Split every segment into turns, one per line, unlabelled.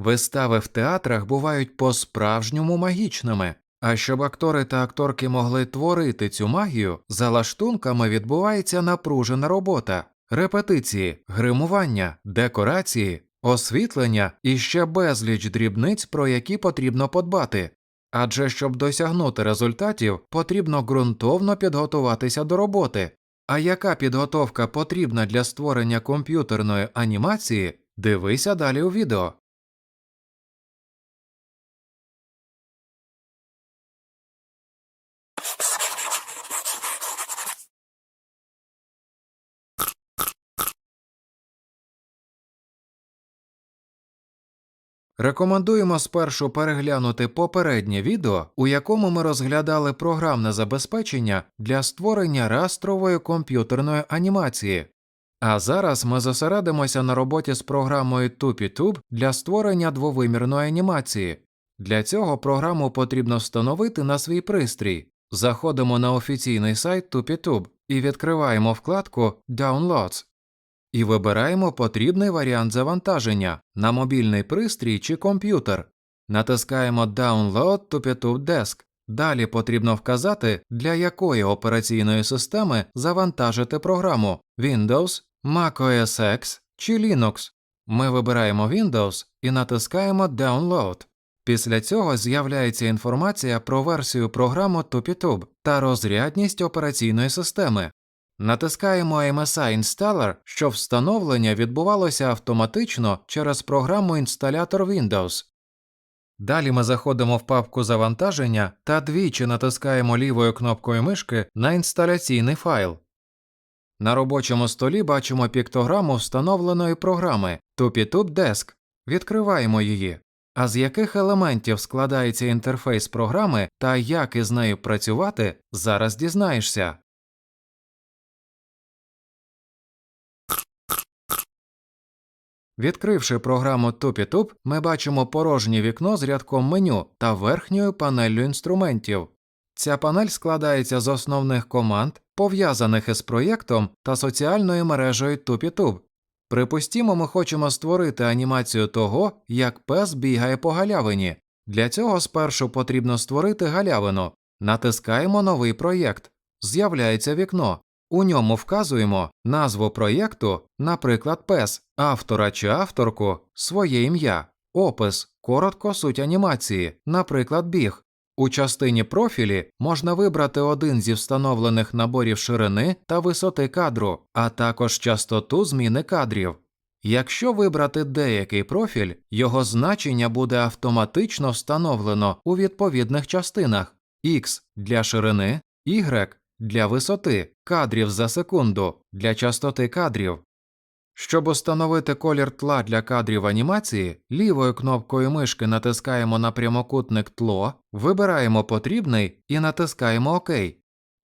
Вистави в театрах бувають по-справжньому магічними. А щоб актори та акторки могли творити цю магію, за лаштунками відбувається напружена робота, репетиції, гримування, декорації, освітлення і ще безліч дрібниць, про які потрібно подбати. Адже щоб досягнути результатів, потрібно ґрунтовно підготуватися до роботи. А яка підготовка потрібна для створення комп'ютерної анімації, дивися далі у відео. Рекомендуємо спершу переглянути попереднє відео, у якому ми розглядали програмне забезпечення для створення растрової комп'ютерної анімації. А зараз ми зосередимося на роботі з програмою TupiTube для створення двовимірної анімації. Для цього програму потрібно встановити на свій пристрій. Заходимо на офіційний сайт TupiTube і відкриваємо вкладку Downloads і вибираємо потрібний варіант завантаження на мобільний пристрій чи комп'ютер. Натискаємо Download to PTube Desk. Далі потрібно вказати, для якої операційної системи завантажити програму Windows, Mac OS X чи Linux. Ми вибираємо Windows і натискаємо Download. Після цього з'являється інформація про версію програми TupiTube та розрядність операційної системи. Натискаємо MSI Installer, щоб встановлення відбувалося автоматично через програму інсталятор Windows. Далі ми заходимо в папку завантаження та двічі натискаємо лівою кнопкою мишки на інсталяційний файл. На робочому столі бачимо піктограму встановленої програми TupiTube Desk. Відкриваємо її. А з яких елементів складається інтерфейс програми та як із нею працювати, зараз дізнаєшся. Відкривши програму TupiTube, ми бачимо порожнє вікно з рядком меню та верхньою панеллю інструментів. Ця панель складається з основних команд, пов'язаних із проєктом та соціальною мережею TupiTube. Припустімо, ми хочемо створити анімацію того, як пес бігає по галявині. Для цього спершу потрібно створити галявину. Натискаємо новий проєкт. З'являється вікно. У ньому вказуємо назву проєкту, наприклад, пес, автора чи авторку, своє ім'я, опис, коротко суть анімації, наприклад, біг. У частині профілі можна вибрати один зі встановлених наборів ширини та висоти кадру, а також частоту зміни кадрів. Якщо вибрати деякий профіль, його значення буде автоматично встановлено у відповідних частинах X для ширини, Y для висоти кадрів за секунду для частоти кадрів. Щоб установити колір тла для кадрів анімації, лівою кнопкою мишки натискаємо на прямокутник тло, вибираємо потрібний і натискаємо ОК.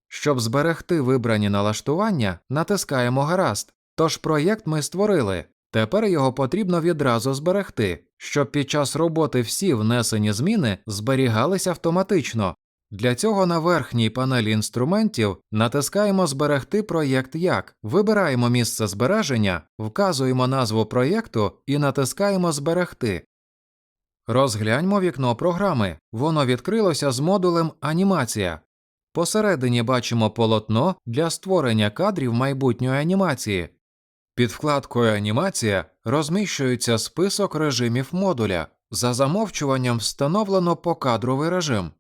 Щоб зберегти вибрані налаштування, натискаємо Гаразд. Тож проєкт ми створили. Тепер його потрібно відразу зберегти, щоб під час роботи всі внесені зміни зберігалися автоматично, для цього на верхній панелі інструментів натискаємо Зберегти проєкт як, вибираємо місце збереження, вказуємо назву проєкту і натискаємо Зберегти. Розгляньмо вікно програми. Воно відкрилося з модулем Анімація. Посередині бачимо полотно для створення кадрів майбутньої анімації. Під вкладкою Анімація розміщується список режимів модуля. За замовчуванням встановлено покадровий режим.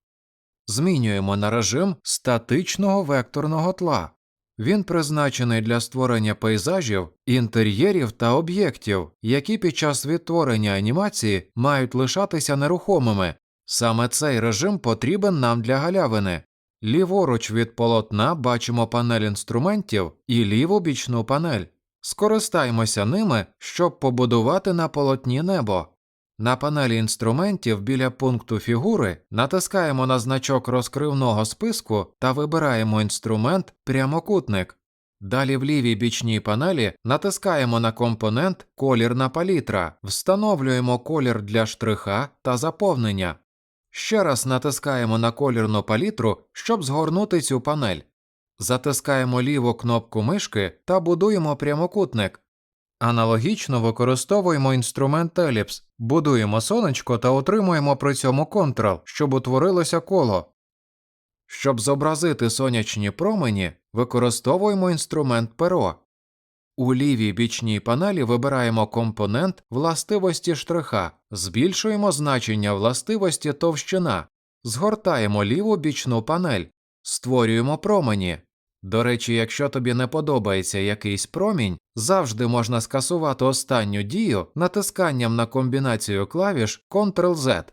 Змінюємо на режим статичного векторного тла. Він призначений для створення пейзажів, інтер'єрів та об'єктів, які під час відтворення анімації мають лишатися нерухомими. Саме цей режим потрібен нам для галявини. Ліворуч від полотна бачимо панель інструментів і ліву бічну панель. Скористаймося ними, щоб побудувати на полотні небо. На панелі інструментів біля пункту фігури натискаємо на значок розкривного списку та вибираємо інструмент прямокутник. Далі в лівій бічній панелі натискаємо на компонент Колірна палітра, встановлюємо колір для штриха та заповнення. Ще раз натискаємо на колірну палітру, щоб згорнути цю панель. Затискаємо ліву кнопку мишки та будуємо прямокутник. Аналогічно використовуємо інструмент еліпс, будуємо сонечко та отримуємо при цьому Ctrl, щоб утворилося коло. Щоб зобразити сонячні промені, використовуємо інструмент перо. У лівій бічній панелі вибираємо компонент властивості штриха, збільшуємо значення властивості товщина, згортаємо ліву бічну панель, створюємо промені. До речі, якщо тобі не подобається якийсь промінь, завжди можна скасувати останню дію натисканням на комбінацію клавіш Ctrl-Z.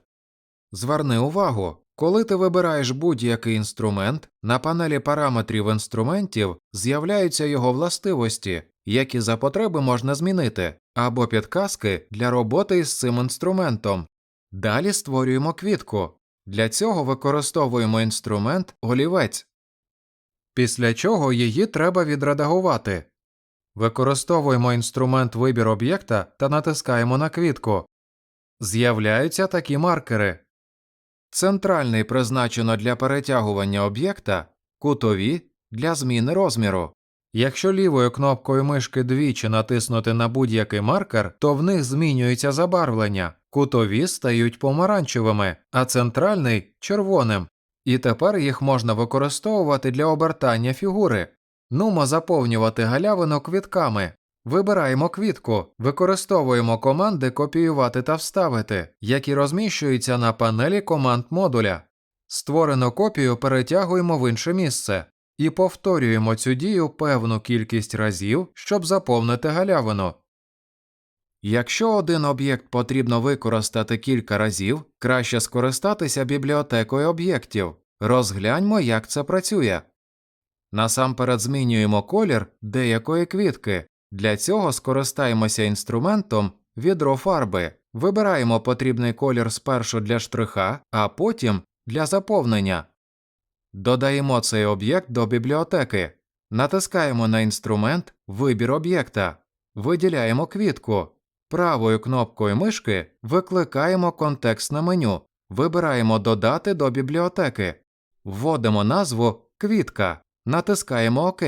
Зверни увагу, коли ти вибираєш будь-який інструмент, на панелі параметрів інструментів з'являються його властивості, які за потреби можна змінити, або підказки для роботи із цим інструментом. Далі створюємо квітку. Для цього використовуємо інструмент олівець. Після чого її треба відредагувати. Використовуємо інструмент вибір об'єкта та натискаємо на квітку. З'являються такі маркери. Центральний призначено для перетягування об'єкта, кутові для зміни розміру. Якщо лівою кнопкою мишки двічі натиснути на будь-який маркер, то в них змінюється забарвлення, кутові стають помаранчевими, а центральний червоним. І тепер їх можна використовувати для обертання фігури. Нумо заповнювати галявину квітками. Вибираємо квітку, використовуємо команди копіювати та вставити, які розміщуються на панелі команд модуля. Створену копію перетягуємо в інше місце і повторюємо цю дію певну кількість разів, щоб заповнити галявину. Якщо один об'єкт потрібно використати кілька разів, краще скористатися бібліотекою об'єктів. Розгляньмо, як це працює. Насамперед змінюємо колір деякої квітки. Для цього скористаємося інструментом відро фарби. Вибираємо потрібний колір спершу для штриха, а потім для заповнення. Додаємо цей об'єкт до бібліотеки. Натискаємо на інструмент Вибір об'єкта. Виділяємо квітку. Правою кнопкою мишки викликаємо контекстне меню. Вибираємо Додати до бібліотеки. Вводимо назву Квітка. Натискаємо ОК.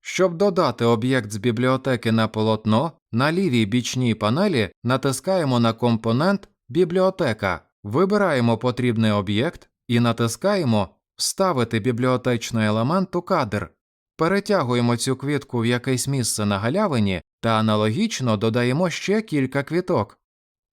Щоб додати об'єкт з бібліотеки на полотно, на лівій бічній панелі натискаємо на компонент Бібліотека, вибираємо потрібний об'єкт і натискаємо Вставити бібліотечний елемент у кадр. Перетягуємо цю квітку в якесь місце на галявині та аналогічно додаємо ще кілька квіток.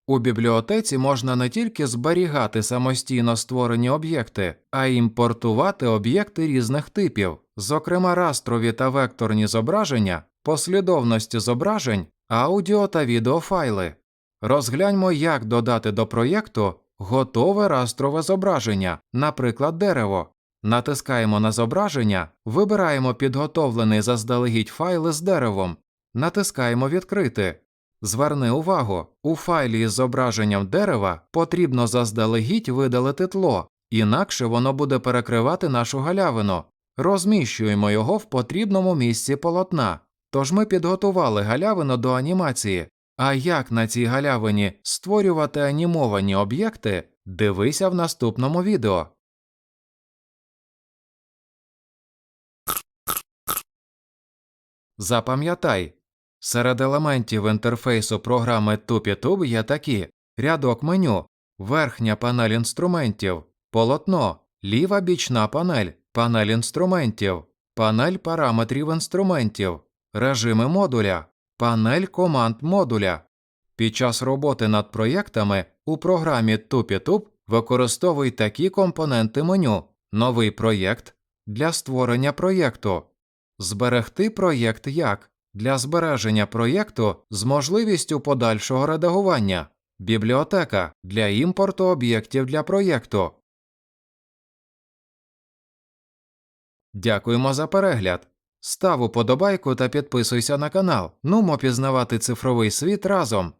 У бібліотеці можна не тільки зберігати самостійно створені об'єкти, а й імпортувати об'єкти різних типів, зокрема растрові та векторні зображення, послідовності зображень, аудіо та відеофайли. Розгляньмо, як додати до проєкту готове растрове зображення, наприклад, дерево. Натискаємо на зображення, вибираємо підготовлений заздалегідь файл із деревом, натискаємо Відкрити. Зверни увагу, у файлі із зображенням дерева потрібно заздалегідь видалити тло, інакше воно буде перекривати нашу галявину. Розміщуємо його в потрібному місці полотна. Тож ми підготували галявину до анімації. А як на цій галявині створювати анімовані об'єкти, дивися в наступному відео. Запам'ятай, серед елементів інтерфейсу програми TupiTube є такі рядок меню, верхня панель інструментів, полотно, ліва бічна панель, панель інструментів, панель параметрів інструментів, режими модуля, панель команд модуля. Під час роботи над проєктами у програмі TupiTube використовуй такі компоненти меню, новий проєкт для створення проєкту. Зберегти проєкт як для збереження проєкту з можливістю подальшого редагування, бібліотека для імпорту об'єктів для проєкту. Дякуємо за перегляд. Став уподобайку та підписуйся на канал. Нумо пізнавати цифровий світ разом.